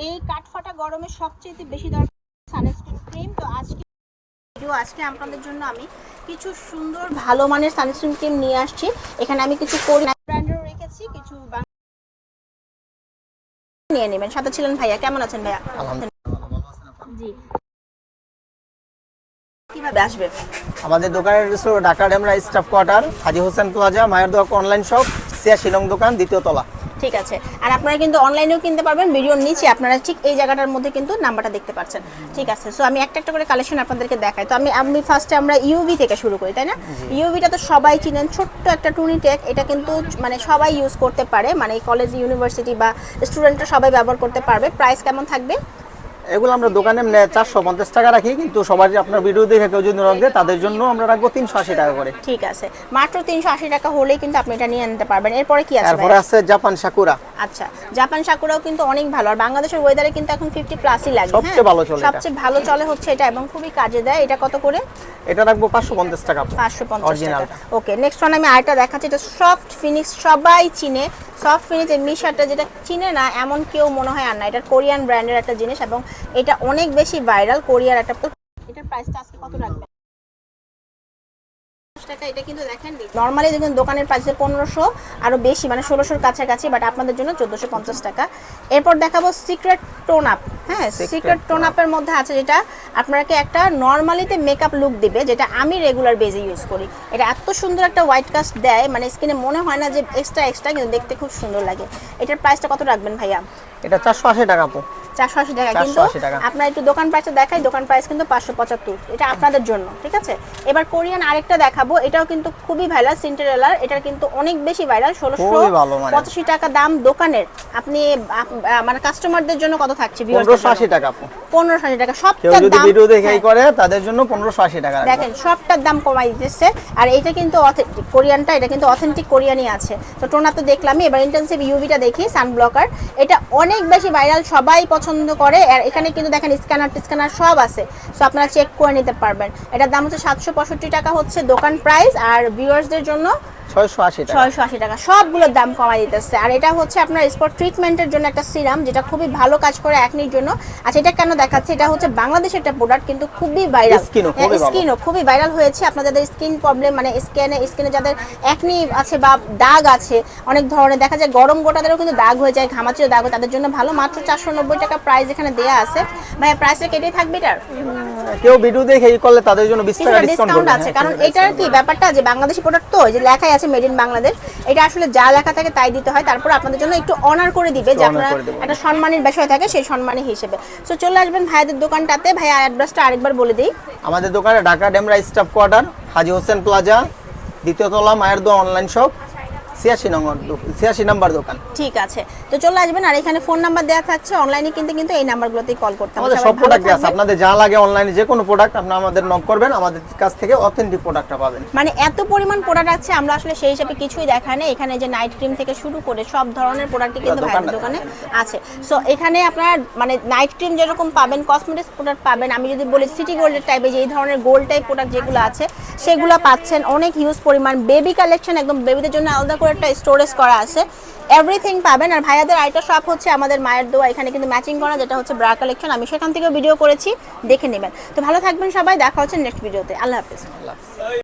এই কাঠফাটা গরমে সবচেয়ে বেশি দরকার সানস্ক্রিন ক্রিম তো আজকে ভিডিও আজকে আপনাদের জন্য আমি কিছু সুন্দর ভালো মানের সানস্ক্রিন ক্রিম নিয়ে আসছি। এখানে আমি কিছু কোরিয়ান ব্র্যান্ডেরও রেখেছি কিছু নিয়ে নেবেন। সাথে ছিলেন ভাইয়া কেমন আছেন ভাইয়া? জি। কীভাবে আসবে? আমাদের দোকানের Dhaka Demra staff quarter Haji Hossain plaza মায়ের দোয়া অনলাইন শপ সিয়া শিলং দোকান দ্বিতীয় তলা। ঠিক আছে। আর আপনারা কিন্তু অনলাইনেও কিনতে পারবেন ভিডিওর নিচে আপনারা ঠিক এই জায়গাটার মধ্যে কিন্তু নাম্বারটা দেখতে পাচ্ছেন। ঠিক আছে সো আমি একটা একটা করে কালেকশন আপনাদেরকে দেখাই। তো আমি আমি ফার্স্টে আমরা ইউভি থেকে শুরু করি তাই না? ইউভিটা তো সবাই চিনেন ছোট্ট একটা টুনিটেক এটা কিন্তু মানে সবাই ইউজ করতে পারে মানে কলেজ ইউনিভার্সিটি বা স্টুডেন্টরা সবাই ব্যবহার করতে পারবে। প্রাইস কেমন থাকবে? এগুলো আমরা দোকানে চারশো পঞ্চাশ টাকা রাখি কিন্তু সবাই আপনার ভিডিও দেখে কেউ যদি রাখবে দেয় তাদের জন্য আমরা রাখব তিনশো আশি টাকা করে। ঠিক আছে। মাত্র তিনশো আশি টাকা হলেই কিন্তু আপনি এটা নিয়ে আনতে পারবেন। এরপরে কি আছে এরপরে আছে জাপান সাকুরা। আচ্ছা জাপান সাকুরাও কিন্তু অনেক ভালো। আর বাংলাদেশের ওয়েদারে কিন্তু এখন ফিফটি প্লাসই লাগে সবচেয়ে হ্যাঁ? ভালো চলে এটা। সবচেয়ে ভালো চলে হচ্ছে এটা এবং খুবই কাজে দেয়। এটা কত করে? এটা রাখব পাঁচশো পঞ্চাশ টাকা পাঁচশো পঞ্চাশ Original টাকা ওকে নেক্সট ওয়ান আমি আরেকটা দেখাচ্ছি এটা সফট ফিনিক্স সবাই চিনে। সফট ফিনিক্স এই মিশারটা যেটা চিনে না এমন কেউ মনে হয় আর না। এটা কোরিয়ান ব্র্যান্ডের একটা জিনিস এবং এটা অনেক বেশি ভাইরাল কোরিয়ার একটা এটার প্রাইসটা আজকে কত রাখবেন টাকা এটা কিন্তু দেখেন নর্মালি দেখুন দোকানের প্রাইস পনেরোশো আরও বেশি মানে ষোলোশোর কাছাকাছি বাট আপনাদের জন্য চোদ্দোশো পঞ্চাশ টাকা। এরপর দেখাবো সিক্রেট টোন আপ হ্যাঁ সিক্রেট টোন আপের মধ্যে আছে যেটা আপনাকে একটা নর্মালিতে মেকআপ লুক দিবে যেটা আমি রেগুলার বেজে ইউজ করি। এটা এত সুন্দর একটা হোয়াইট কাস্ট দেয় মানে স্কিনে মনে হয় না যে এক্সট্রা এক্সট্রা কিন্তু দেখতে খুব সুন্দর লাগে। এটার প্রাইসটা কত রাখবেন ভাইয়া? এটা চারশো আশি টাকা আপু। চারশো আশি টাকা। কিন্তু আপনার একটু দোকান প্রাইসটা দেখাই দোকান প্রাইস কিন্তু পাঁচশো পঁচাত্তর। এটা আপনাদের জন্য ঠিক আছে? এবার কোরিয়ান আরেকটা দেখাবো এটাও কিন্তু খুবই ভাইরাল সিন্টারেলার এটার কিন্তু অনেক বেশি ভাইরাল ষোলোশো মানের। পঁচাশি টাকা দাম দোকানের। আপনি মানে কাস্টমারদের জন্য কত থাকছে পনেরোশো আশি টাকা পনেরোশো আশি টাকা। সবটার যদি দাম ভিডিও দেখে হ্যাঁ, করে তাদের জন্য পনেরোশো আশি টাকা দেখেন সবটার দাম কমাই দিতেছে আর এটা কিন্তু authentic, কোরিয়ানটা এটা কিন্তু অথেন্টিক কোরিয়ানই আছে। তো টোনা তো দেখলামই এবার ইন্টেন্সিভ ইউভিটা দেখি সান ব্লকার এটা অনেক বেশি ভাইরাল সবাই পছন্দ করে। আর এখানে কিন্তু দেখেন স্ক্যানার স্ক্যানার সব আছে। সো আপনারা চেক করে নিতে পারবেন। এটার দাম হচ্ছে সাতশো পঁয়ষট্টি টাকা হচ্ছে দোকান প্রাইস আর ভিউয়ার্সদের জন্য ছয়শো আশি টাকা। সবগুলোর দাম কমাই দিতেছে। আর এটা হচ্ছে আপনার স্পট ট্রিটমেন্টের জন্য একটা সিরাম যেটা খুবই ভালো কাজ করে একনির জন্য। আচ্ছা এটা কেন দেখাচ্ছে? এটা হচ্ছে বাংলাদেশের একটা প্রোডাক্ট কিন্তু খুবই ভাইরাল ও খুবই স্কিনও খুবই ভাইরাল হয়েছে। আপনার যাদের স্কিন প্রবলেম মানে স্কিনে স্কিনে যাদের একনি আছে বা দাগ আছে অনেক ধরনের দেখা যায় গরম গোটাদেরও কিন্তু দাগ হয়ে যায় ঘামাচিও দাগ হয় তাদের জন্য ভালো। মাত্র চারশো নব্বই টাকা প্রাইস এখানে দেয়া আছে। ভাইয়া প্রাইসটা কেটেই থাকবে এটার? কেউ ভিডিও দেখে এই করলে তাদের জন্য বিশ টাকা ডিসকাউন্ট আছে। কারণ এটার কি ব্যাপারটা যে বাংলাদেশি প্রোডাক্ট তো যে লেখাই আছে মেড ইন বাংলাদেশ। এটা আসলে যা লেখা থাকে তাই দিতে হয়। তারপর আপনাদের জন্য একটু অনার করে দিবে যে আপনারা একটা সম্মানের বিষয় থাকে সেই সম্মানের হিসেবে। সো চলে আসবেন ভাইয়াদের দোকানটাতে। ভাইয়া অ্যাড্রেসটা আরেকবার বলে দিই। আমাদের দোকানে Dhaka Demra staff quarter Haji Hossain plaza দ্বিতীয় তলা মায়ের দোয়া অনলাইন শপ ছিয়াশি নম্বর ছিয়াশি নাম্বার দোকান। ঠিক আছে। তো চলে আসবেন আর এখানে ফোন নাম্বার দেওয়া থাকছে। অনলাইনে কিন্তু কিন্তু এই নাম্বারগুলোতেই কল করতে হবে। আমাদের সব প্রোডাক্ট আছে। আপনাদের যা লাগে অনলাইনে যে কোনো প্রোডাক্ট আপনি আমাদের নক করবেন। আমাদের কাছ থেকে অথেন্টিক প্রোডাক্টটা পাবেন। মানে এত পরিমাণ প্রোডাক্ট আছে আমরা আসলে সেই হিসাবে কিছুই দেখাই না। এখানে যে নাইট ক্রিম থেকে শুরু করে সব ধরনের প্রোডাক্টই কিন্তু ভাইয়ের দোকানে আছে। সো এখানে আপনার মানে নাইট ক্রিম যেরকম পাবেন কসমেটিক্স প্রোডাক্ট পাবেন। আমি যদি বলি সিটি গোল্ডের টাইপে যে এই ধরনের গোল্ড টাইপ প্রোডাক্ট যেগুলো আছে সেগুলো পাচ্ছেন। অনেক হিউজ পরিমাণ। বেবি কালেকশন একদম বেবিদের জন্য আলাদা করে একটা স্টোরেজ করা আছে। এভরিথিং পাবেন। আর ভাইয়াদের আইটা শপ হচ্ছে আমাদের মায়ের দোয়া। এখানে কিন্তু ম্যাচিং করা, যেটা হচ্ছে ব্রা কালেকশন আমি সেখান থেকেও ভিডিও করেছি, দেখে নেবেন। তো ভালো থাকবেন সবাই। দেখা হচ্ছে নেক্সট ভিডিওতে আল্লাহ হাফিজ।